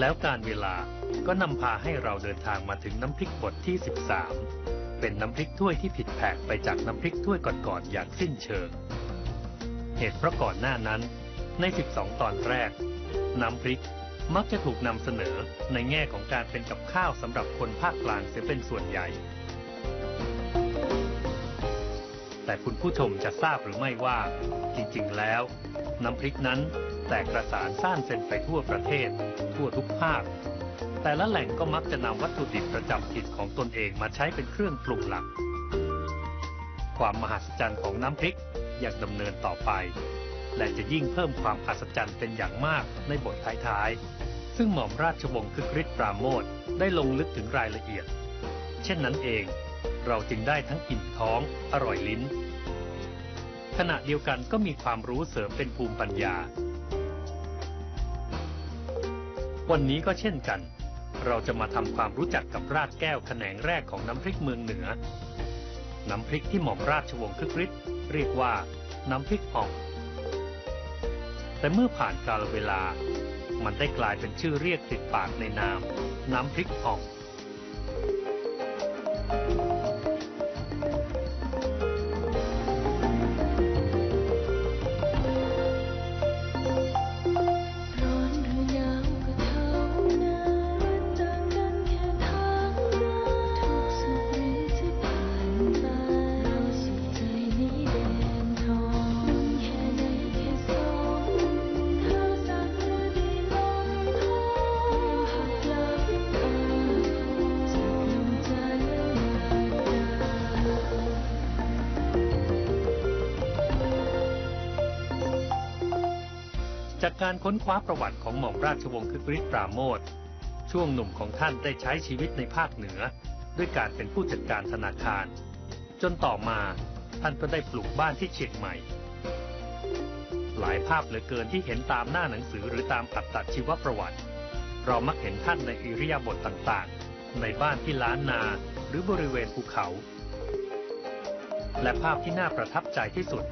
แล้วการเวลาก็นำพาให้เราเดินทางมาถึงน้ำพริกบทที่ 13 เป็นน้ำพริกถ้วยที่ผิดแผกไปจากน้ำพริกถ้วยก่อนๆอย่างสิ้นเชิง เหตุเพราะก่อนหน้านั้น ใน 12 ตอนแรก น้ำพริกมักจะถูกนำเสนอในแง่ของการเป็นกับข้าวสำหรับคนภาคกลางเสียเป็นส่วนใหญ่ แต่คุณผู้ชมจะทราบหรือไม่ว่า จริงๆแล้ว น้ำพริกนั้น แตกกระสานซ่านเซนไปทั่วประเทศ ทั่วทุกภาค แต่ละแหล่งก็มักจะนำวัตถุดิบประจำถิ่นของตนเองมาใช้เป็นเครื่องปรุงหลัก ความมหัศจรรย์ของน้ำพริกยังดำเนินต่อไป และจะยิ่งเพิ่มความอัศจรรย์เป็นอย่างมากในบทท้ายๆ ซึ่งหม่อมราชวงศ์คึกฤทธิ์ปราโมทได้ลงลึกถึงรายละเอียด เช่นนั้นเองเราจึงได้ทั้งอิ่มท้อง อร่อยลิ้น ขณะเดียวกันก็มีความรู้เสริมเป็นภูมิปัญญา วันนี้ก็เช่นกัน เราจะมาทำความรู้จักกับราดแก้วแขนงแรกของน้ำพริกเมืองเหนือ น้ำพริกที่หม่อมราชวงศ์คึกฤทธิ์เรียกว่า น้ำพริกอ่อง แต่เมื่อผ่านกาลเวลา มันได้กลายเป็นชื่อเรียกติดปากในนาม น้ำพริกอ่องร้ จากการค้นคว้าประวัติของหม่อมราชวงศ์คึกฤทธิ์ปราโมทช่วงหนุ่มของท่านได้ใช้ชีวิตในภาคเหนือ ด้วยการเป็นผู้จัดการธนาคาร จนต่อมาท่านก็ได้ปลูกบ้านที่เชียงใหม่ หลายภาพเหลือเกินที่เห็นตามหน้าหนังสือหรือตามอัตชีวประวัติ เรามักเห็นท่านในอิริยาบถต่างๆ ในบ้านที่ล้านนาหรือบริเวณภูเขา และภาพที่น่าประทับใจที่สุด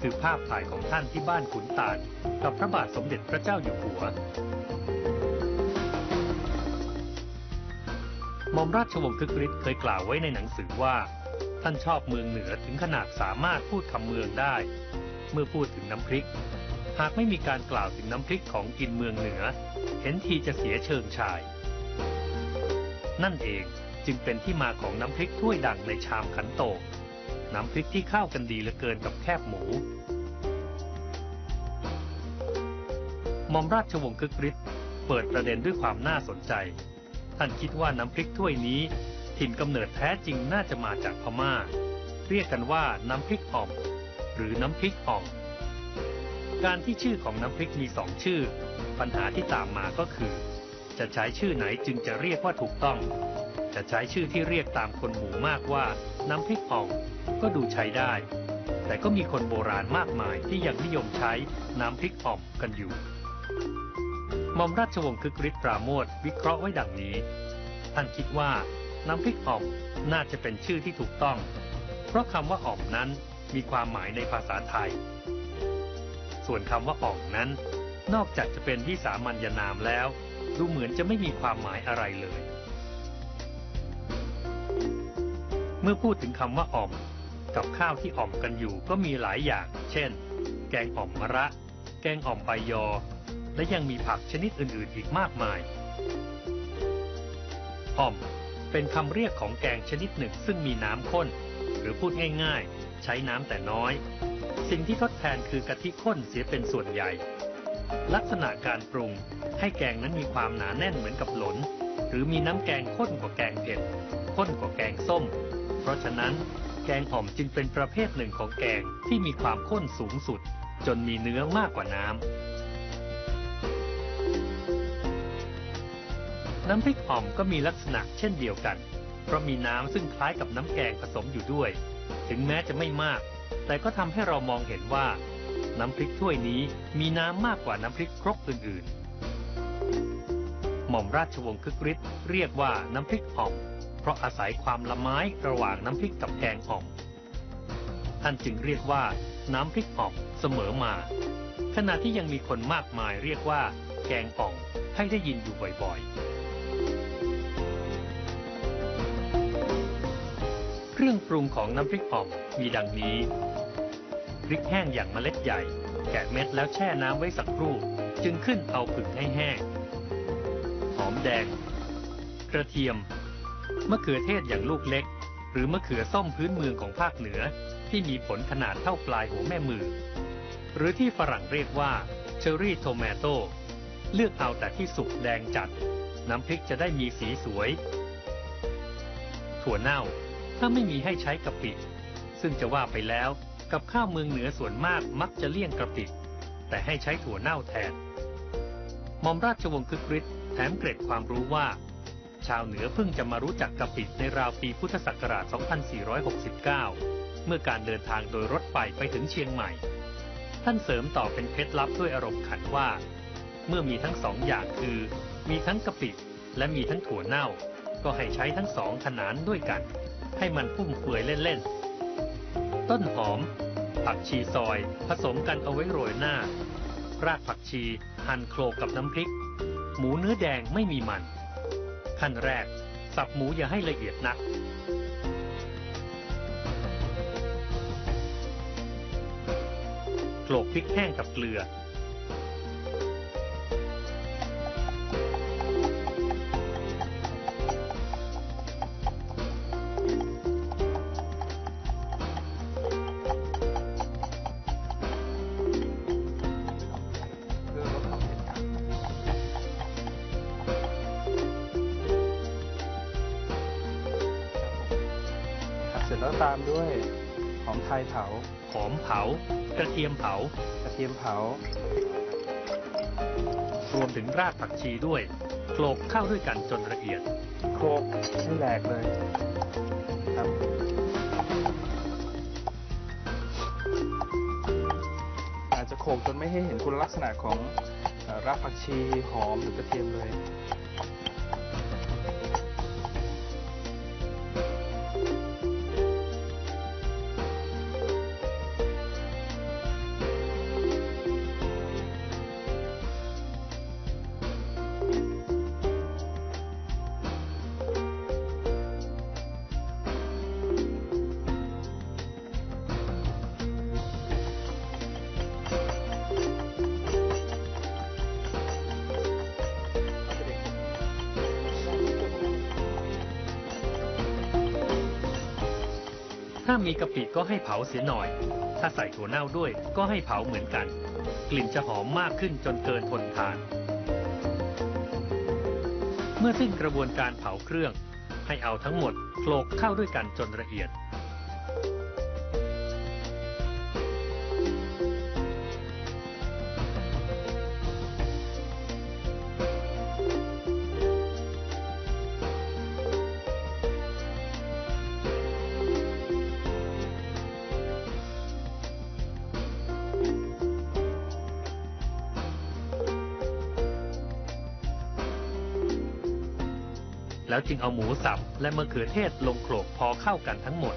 คือภาพถ่ายของท่านที่บ้านขุนตาลกับพระบาทสมเด็จพระเจ้าอยู่หัวหม่อมราชวงศ์คึกฤทธิ์เคยกล่าวไว้ในหนังสือว่า ท่านชอบเมืองเหนือถึงขนาดสามารถพูดคำเมืองได้ เมื่อพูดถึงน้ำพริก หากไม่มีการกล่าวถึงน้ำพริกของกินเมืองเหนือ เห็นทีจะเสียเชิงชาย นั่นเองจึงเป็นที่มาของน้ำพริกถ้วยดังในชามขันโตก น้ำพริกที่เข้ากันดีเหลือเกินกับแคบหมูมอมราชวงศ์คึกฤทธิ์เปิดประเด็นด้วยความน่าสนใจ ท่านคิดว่าน้ำพริกถ้วยนี้ ถิ่นกำเนิดแท้จริงน่าจะมาจากพม่า เรียกกันว่าน้ำพริกอ่อม หรือน้ำพริกอ่องการที่ชื่อของน้ำพริกมีสองชื่อ ปัญหาที่ตามมาก็คือ จะใช้ชื่อไหนจึงจะเรียกว่าถูกต้อง จะใช้ชื่อที่เรียกตามคนหมู่มากว่า น้ำพริกอ่อง ก็ดูใช้ได้ แต่ก็มีคนโบราณมากมายที่ยังนิยมใช้น้ำพริกอ่อมกันอยู่หม่อมราชวงศ์คึกฤทธิ์ปราโมทวิเคราะห์ไว้ดังนี้ ท่านคิดว่าน้ำพริกอ่อมน่าจะเป็นชื่อที่ถูกต้อง เพราะคำว่าอ่อมนั้นมีความหมายในภาษาไทย ส่วนคำว่าอ่องนั้น นอกจากจะเป็นวิสามัญนามแล้ว ดูเหมือนจะไม่มีความหมายอะไรเลย เมื่อพูดถึงคำว่าอ่อม กับข้าวที่อ่อมกันอยู่ก็มีหลายอย่าง เช่น แกงอ่อมมะระ แกงอ่อมใบยอ และยังมีผักชนิดอื่นๆ อีกมากมาย อ่อม เป็นคำเรียกของแกงชนิดหนึ่งซึ่งมีน้ำข้น หรือพูดง่ายๆ ใช้น้ำแต่น้อย สิ่งที่ทดแทนคือกะทิข้นเสียเป็นส่วนใหญ่ ลักษณะการปรุงให้แกงนั้นมีความหนาแน่นเหมือนกับหลน หรือมีน้ำแกงข้นกว่าแกงเผ็ดข้นกว่าแกงส้ม เพราะฉะนั้น แกงอ่อมจึงเป็นประเภทหนึ่งของแกงที่มีความข้นสูงสุด จนมีเนื้อมากกว่าน้ำน้ำพริกอ่อมก็มีลักษณะเช่นเดียวกัน เพราะมีน้ำซึ่งคล้ายกับน้ำแกงผสมอยู่ด้วย ถึงแม้จะไม่มาก แต่ก็ทำให้เรามองเห็นว่า น้ำพริกถ้วยนี้มีน้ำมากกว่าน้ำพริกครกอื่นๆ หม่อมราชวงศ์คึกฤทธิ์เรียกว่าน้ำพริกอ่อม เพราะอาศัยความละไม้ระหว่างน้ำพริกกับแกงอ่อม ท่านจึงเรียกว่า น้ำพริกอ่อมเสมอมา ขณะที่ยังมีคนมากมายเรียกว่า แกงอ่องขให้ได้ยินอยู่บ่อยๆ เครื่องปรุงของน้ำพริกอ่อมมีดังนี้ พริกแห้งอย่างเมล็ดใหญ่ แกะเม็ดแล้วแช่น้ำไว้สักครู่ จึงขึ้นเอาผึ่งให้แห้ง อมแดง กระเทียม มะเขือเทศอย่างลูกเล็ก หรือมะเขือส้มพื้นเมืองของภาคเหนือ ที่มีผลขนาดเท่าปลายหัวแม่มือ หรือที่ฝรั่งเรียกว่าเชอร์รี่โทมโตเลือกเอาแต่ที่สุกแดงจัด น้ำพริกจะได้มีสีสวย ถั่วเน่า ถ้าไม่มีให้ใช้กะปิ ซึ่งจะว่าไปแล้ว กับข้าวเมืองเหนือส่วนมากมักจะเลี่ยงกะปิ แต่ให้ใช้ถั่วเน่าแทน มอมราชวงศ์คึกฤทธิ์แถมเกร็ดความรู้ว่า ชาวเหนือเพิ่งจะมารู้จักกะปิในราวปีพุทธศักราช 2469 เมื่อการเดินทางโดยรถไฟไปถึงเชียงใหม่ ท่านเสริมต่อเป็นเคล็ดลับด้วยอารมณ์ขันว่า เมื่อมีทั้งสองอย่างคือ มีทั้งกะปิและมีทั้งถั่วเน่า ก็ให้ใช้ทั้งสองขนานด้วยกัน ให้มันพุ่มเฟือยเล่นๆ ต้นหอม ผักชีซอย ผสมกันเอาไว้โรยหน้า รากผักชี หั่นโคลกกับน้ำพริก หมูเนื้อแดงไม่มีมัน ขั้นแรก สับหมูอย่าให้ละเอียดนัก โคลกพริกแห้งกับเกลือ แล้วตามด้วยหอมไทยเผาหอมเผากระเทียมเผากระเทียมเผารวมถึงรากผักชีด้วยโขลกเข้าด้วยกันจนละเอียดโครกให้แหลกเลยครับอาจจะโขลกจนไม่ให้เห็นคุณลักษณะของเอ่อรากผักชีหอมหรือกระเทียมเลย ถ้ามีกะปิก็ให้เผาเสียหน่อย ถ้าใส่ถั่วเน่าด้วยก็ให้เผาเหมือนกัน กลิ่นจะหอมมากขึ้นจนเกินทนทาน เมื่อสิ้นกระบวนการเผาเครื่อง ให้เอาทั้งหมดโขลกเข้าด้วยกันจนละเอียด แล้วจึงเอาหมูสับและมะเขือเทศลงโขลกพอเข้ากันทั้งหมด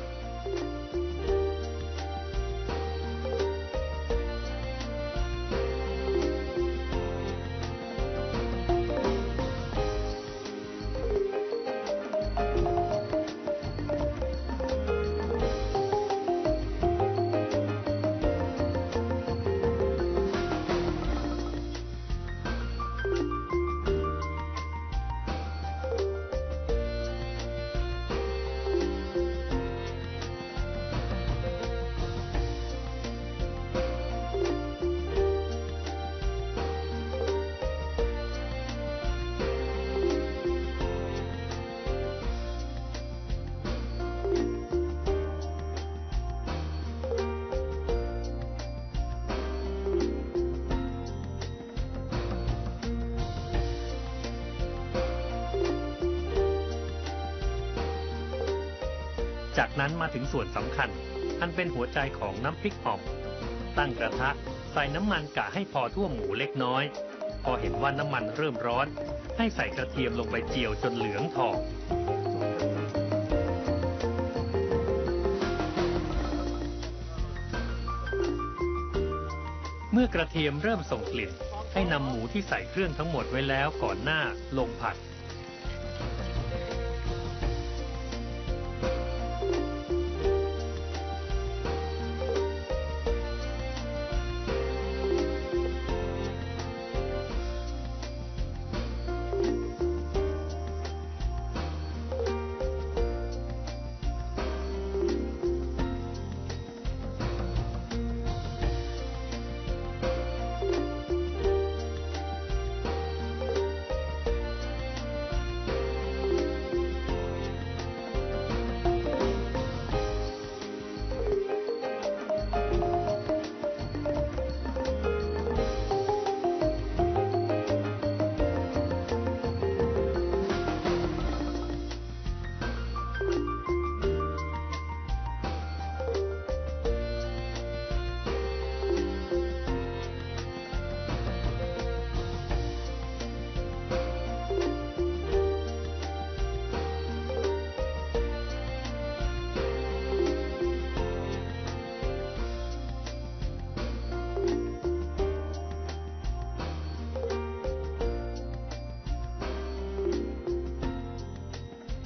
จากนั้นมาถึงส่วนสำคัญ อันเป็นหัวใจของน้ำพริกอ่อม ตั้งกระทะใส่น้ำมันกะให้พอท่วมหมูเล็กน้อย พอเห็นว่าน้ำมันเริ่มร้อน ให้ใส่กระเทียมลงไปเจียวจนเหลืองทองเมื่อกระเทียมเริ่มส่งกลิ่นให้นำหมูที่ใส่เครื่องทั้งหมดไว้แล้วก่อนหน้าลงผัด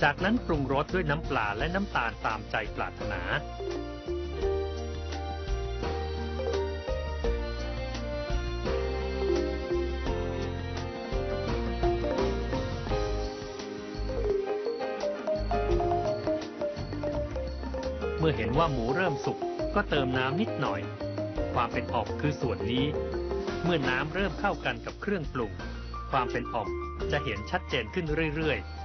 จากนั้นปรุงรสด้วยน้ำปลาและน้ำตาลตามใจปรารถนา เมื่อเห็นว่าหมูเริ่มสุกก็เติมน้ำนิดหน่อย ความเป็นออมคือส่วนนี้ เมื่อน้ำเริ่มเข้ากันกับเครื่องปรุง ความเป็นออมจะเห็นชัดเจนขึ้นเรื่อยๆ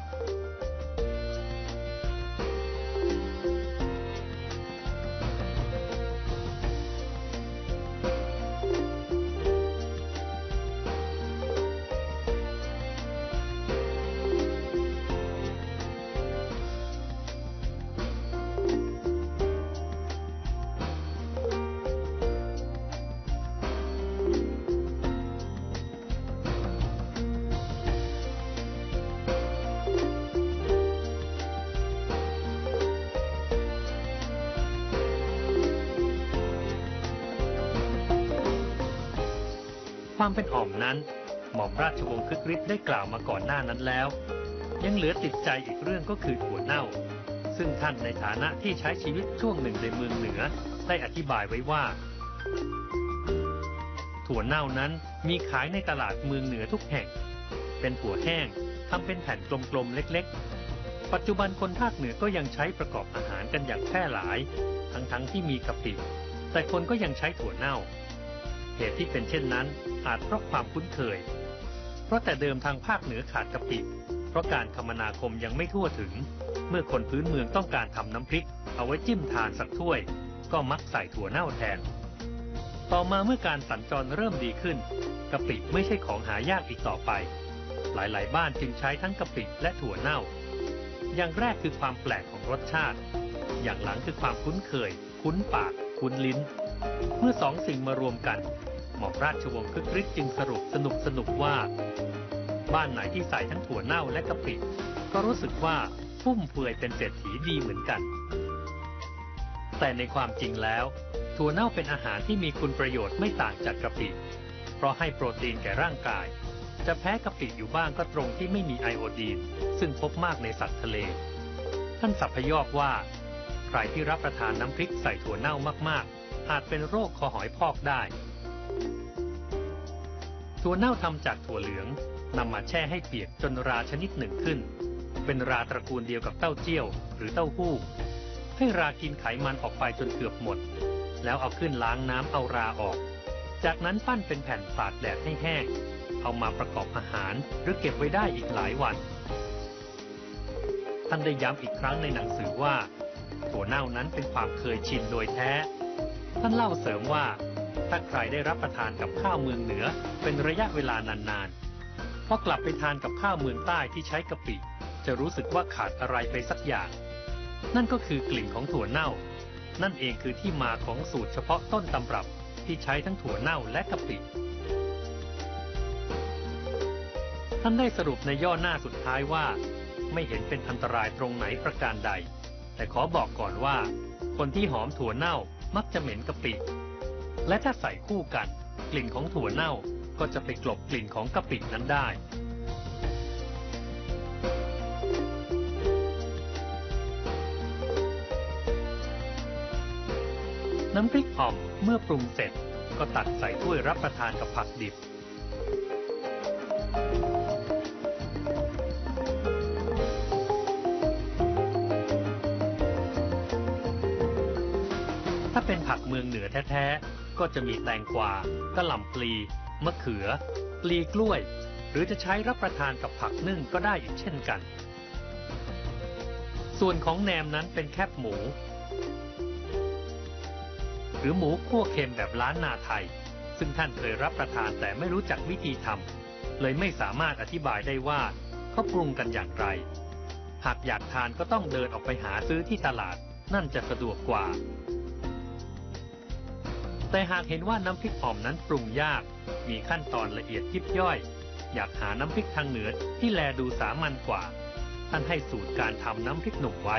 ความเป็นอ่อมนั้น หม่อมราชวงศ์คึกฤทธิ์ได้กล่าวมาก่อนหน้านั้นแล้ว ยังเหลือติดใจอีกเรื่องก็คือถั่วเน่า ซึ่งท่านในฐานะที่ใช้ชีวิตช่วงหนึ่งในเมืองเหนือได้อธิบายไว้ว่า ถั่วเน่านั้นมีขายในตลาดเมืองเหนือทุกแห่ง เป็นถั่วแห้งทำเป็นแผ่นกลมๆเล็ก ๆ ปัจจุบันคนภาคเหนือก็ยังใช้ประกอบอาหารกันอย่างแพร่หลาย ทั้งๆที่มีกะปิแต่คนก็ยังใช้ถั่วเน่า เหตุที่เป็นเช่นนั้น อาจเพราะความคุ้นเคย เพราะแต่เดิมทางภาคเหนือขาดกะปิ เพราะการคมนาคมยังไม่ทั่วถึง เมื่อคนพื้นเมืองต้องการทำน้ำพริก เอาไว้จิ้มทานสักถ้วย ก็มักใส่ถั่วเน่าแทน ต่อมาเมื่อการสัญจรเริ่มดีขึ้นกะปิไม่ใช่ของหายากอีกต่อไป หลายๆ บ้านจึงใช้ทั้งกะปิและถั่วเน่า อย่างแรกคือความแปลกของรสชาติ อย่างหลังคือความคุ้นเคย คุ้นปาก คุ้นลิ้น เมื่อสองสิ่งมารวมกัน หม่อมราชวงศ์คึกฤทธิ์จึงสรุปสนุกสนุกว่า บ้านไหนที่ใส่ทั้งถั่วเน่าและกะปิก็รู้สึกว่าฟุ่มเฟือยเป็นเศรษฐีดีเหมือนกัน แต่ในความจริงแล้ว ถั่วเน่าเป็นอาหารที่มีคุณประโยชน์ไม่ต่างจากกะปิเพราะให้โปรตีนแก่ร่างกาย จะแพ้กะปิอยู่บ้างก็ตรงที่ไม่มีไอโอดีน ซึ่งพบมากในสัตว์ทะเล ท่านสัพพยอกว่า ใครที่รับประทานน้ำพริกใส่ถั่วเน่ามากๆ อาจเป็นโรคคอหอยพอกได้ ถั่วเน่าทำจากถั่วเหลืองนำมาแช่ให้เปียกจนราชนิดหนึ่งขึ้น เป็นราตระกูลเดียวกับเต้าเจี้ยว หรือเต้าหู้ ให้รากินไขมันออกไปจนเกือบหมด แล้วเอาขึ้นล้างน้ำเอาราออก จากนั้นปั้นเป็นแผ่นตากแดดให้แห้ง เอามาประกอบอาหาร หรือเก็บไว้ได้อีกหลายวันท่านได้ย้ำอีกครั้งในหนังสือว่า ถั่วเน่านั้นเป็นความเคยชินโดยแท้ ท่านเล่าเสริมว่า ถ้าใครได้รับประทานกับข้าวเมืองเหนือเป็นระยะเวลานานๆพอกลับไปทานกับข้าวเมืองใต้ที่ใช้กะปิ จะรู้สึกว่าขาดอะไรไปสักอย่าง นั่นก็คือกลิ่นของถั่วเน่า นั่นเองคือที่มาของสูตรเฉพาะต้นตำรับที่ใช้ทั้งถั่วเน่าและกะปิ ท่านได้สรุปในย่อหน้าสุดท้ายว่า ไม่เห็นเป็นอันตรายตรงไหนประการใด แต่ขอบอกก่อนว่า คนที่หอมถั่วเน่า มักจะเหม็นกะปิ และถ้าใส่คู่กัน กลิ่นของถั่วเน่าก็จะไปกลบกลิ่นของกะปินั้นได้ น้ำพริกอ่อมเมื่อปรุงเสร็จก็ตักใส่ถ้วยรับประทานกับผักดิบ องเหนือแท้ๆ ก็จะมีแตงกวากะหล่ำปลี มะเขือ ปลีกล้วย หรือจะใช้รับประทานกับผักนึ่งก็ได้อีกเช่นกัน ส่วนของแหนมนั้นเป็นแคบหมู หรือหมูคั่วเค็มแบบล้านนาไทย ซึ่งท่านเคยรับประทานแต่ไม่รู้จักวิธีทำเลยไม่สามารถอธิบายได้ว่าเขาปรุงกันอย่างไร หากอยากทานก็ต้องเดินออกไปหาซื้อที่ตลาด นั่นจะสะดวกกว่า แต่หากเห็นว่าน้ำพริกอ่อมนั้นปรุงยาก มีขั้นตอนละเอียดยิบย่อย อยากหาน้ำพริกทางเหนือที่แลดูสามัญกว่า ท่านให้สูตรการทำน้ำพริกหนุ่มไว้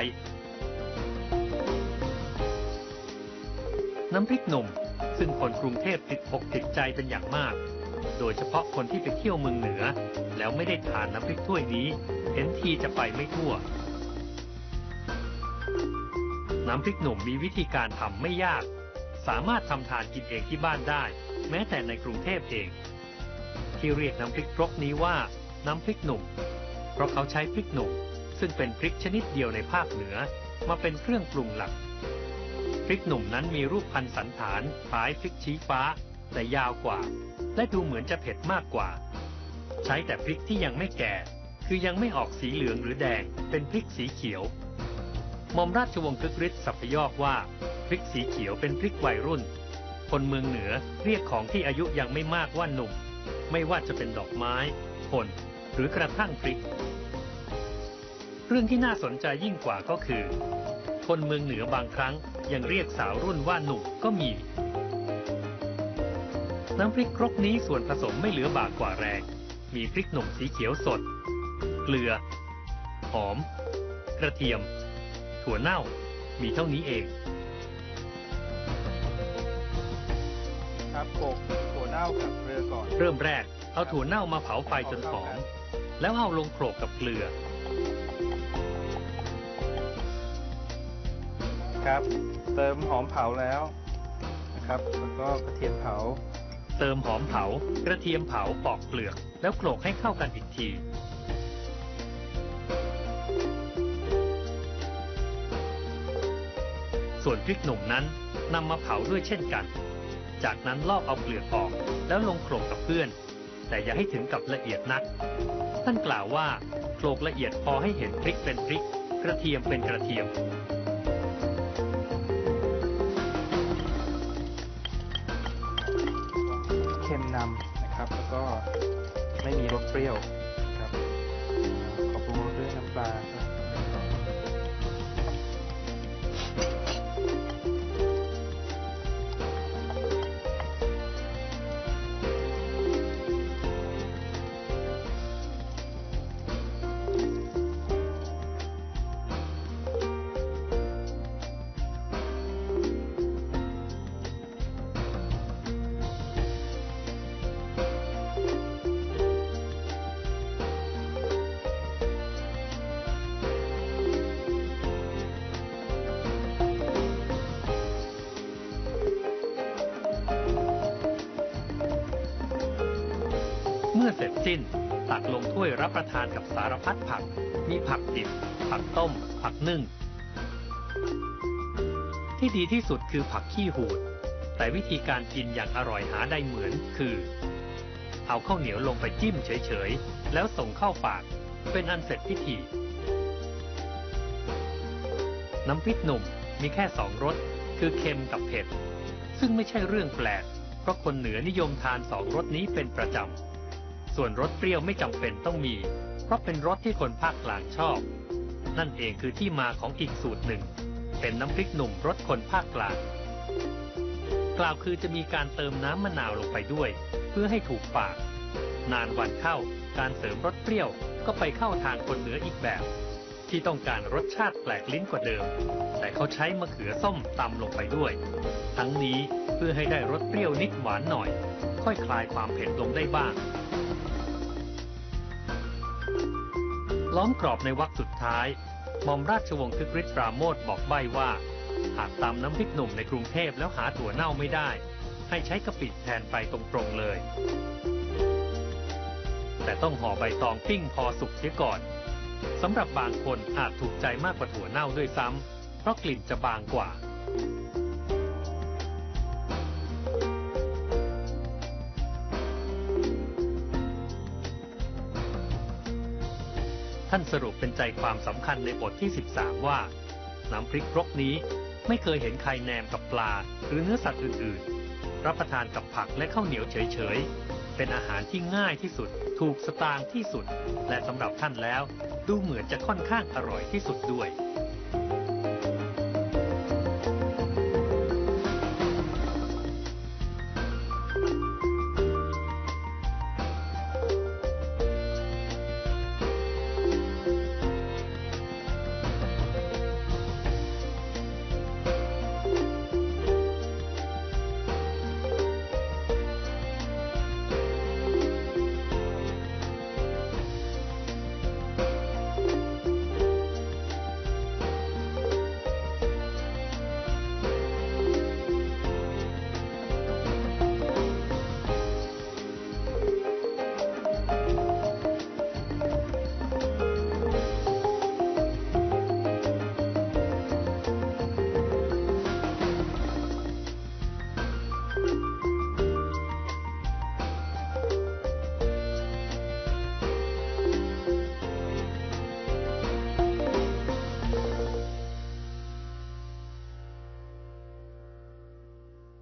น้ำพริกหนุ่ม ซึ่งคนกรุงเทพติดอกติดใจเป็นอย่างมาก โดยเฉพาะคนที่ไปเที่ยวเมืองเหนือ แล้วไม่ได้ทานน้ำพริกถ้วยนี้ เห็นทีจะไปไม่ทั่ว น้ำพริกหนุ่มมีวิธีการทำไม่ยาก สามารถทำทานกินเองที่บ้านได้ แม้แต่ในกรุงเทพเอง ที่เรียกน้ำพริกครกนี้ว่า น้ำพริกหนุ่ม เพราะเขาใช้พริกหนุ่ม ซึ่งเป็นพริกชนิดเดียวในภาคเหนือ มาเป็นเครื่องปรุงหลัก พริกหนุ่มนั้นมีรูปพันสันฐานคล้ายพริกชี้ฟ้า แต่ยาวกว่า และดูเหมือนจะเผ็ดมากกว่า ใช้แต่พริกที่ยังไม่แก่ คือยังไม่ออกสีเหลืองหรือแดง เป็นพริกสีเขียวมอมราชวงศ์คึกฤทธิ์สัพยอกว่า พริกสีเขียวเป็นพริกวัยรุ่น คนเมืองเหนือเรียกของที่อายุยังไม่มากว่าหนุ่ม ไม่ว่าจะเป็นดอกไม้คนหรือกระทั่งพริก เรื่องที่น่าสนใจยิ่งกว่าก็คือ คนเมืองเหนือบางครั้งยังเรียกสาวรุ่นว่าหนุ่มก็มี น้ำพริกครกนี้ส่วนผสมไม่เหลือบากกว่าแรง มีพริกหนุ่มสีเขียวสด เกลือ หอม กระเทียม ถั่วเน่า มีเท่านี้เอง โขลกถั่วเน่ากับเกลือก่อนเริ่มแรก เอาถั่วเน่ามาเผาไฟจนหอม แล้วเอาลงโขลกกับเกลือ ครับ เติมหอมเผาแล้วนะครับ แล้วก็กระเทียมเผา เติมหอมเผากระเทียมเผาปอกเปลือก แล้วโขลกให้เข้ากันอีกทีส่วนพริกหนุ่มนั้นนำมาเผาด้วยเช่นกัน จากนั้นลอกเอาเปลือกออก แล้วลงโขลกกับเพื่อน แต่อย่าให้ถึงกับละเอียดนัก ท่านกล่าวว่าโขลกละเอียดพอให้เห็นพริกเป็นพริก กระเทียมเป็นกระเทียมเค็มนำนะครับ แล้วก็ไม่มีรสเปรี้ยว ลงถ้วยรับประทานกับสารพัดผัก มีผักดิบ ผักต้ม ผักนึ่ง ที่ดีที่สุดคือผักขี้หูด แต่วิธีการกินอย่างอร่อยหาได้เหมือนคือ เอาข้าวเหนียวลงไปจิ้มเฉยๆ แล้วส่งเข้าปาก เป็นอันเสร็จพิธี น้ำพริกหนุ่มมีแค่สองรส คือเค็มกับเผ็ด ซึ่งไม่ใช่เรื่องแปลก เพราะคนเหนือนิยมทานสองรสนี้เป็นประจำ ส่วนรสเปรี้ยวไม่จำเป็นต้องมี เพราะเป็นรสที่คนภาคกลางชอบ นั่นเองคือที่มาของอีกสูตรหนึ่ง เป็นน้ำพริกหนุ่มรสคนภาคกลาง กล่าวคือจะมีการเติมน้ำมะนาวลงไปด้วย เพื่อให้ถูกปาก นานวันเข้าการเสริมรสเปรี้ยวก็ไปเข้าทางคนเหนืออีกแบบ ที่ต้องการรสชาติแปลกลิ้นกว่าเดิม แต่เขาใช้มะเขือส้มตำลงไปด้วย ทั้งนี้เพื่อให้ได้รสเปรี้ยวนิดหวานหน่อย ค่อยคลายความเผ็ดลงได้บ้าง ล้อมกรอบในวรรคสุดท้ายหม่อมราชวงศ์คึกฤทธิ์ปราโมทบอกใบ้ว่า หากตำน้ำพริกหนุ่มในกรุงเทพแล้วหาถั่วเน่าไม่ได้ ให้ใช้กะปิแทนไปตรงๆเลย แต่ต้องห่อใบตองปิ้งพอสุกเสียก่อนสำหรับบางคนอาจถูกใจมากกว่าถั่วเน่าด้วยซ้ำเพราะกลิ่นจะบางกว่า ท่านสรุปเป็นใจความสำคัญในบทที่ 13 ว่า น้ำพริกครกนี้ไม่เคยเห็นใครแนมกับปลาหรือเนื้อสัตว์อื่นๆ รับประทานกับผักและข้าวเหนียวเฉยๆ เป็นอาหารที่ง่ายที่สุด ถูกสตางค์ที่สุด และสำหรับท่านแล้ว ดูเหมือนจะค่อนข้างอร่อยที่สุดด้วย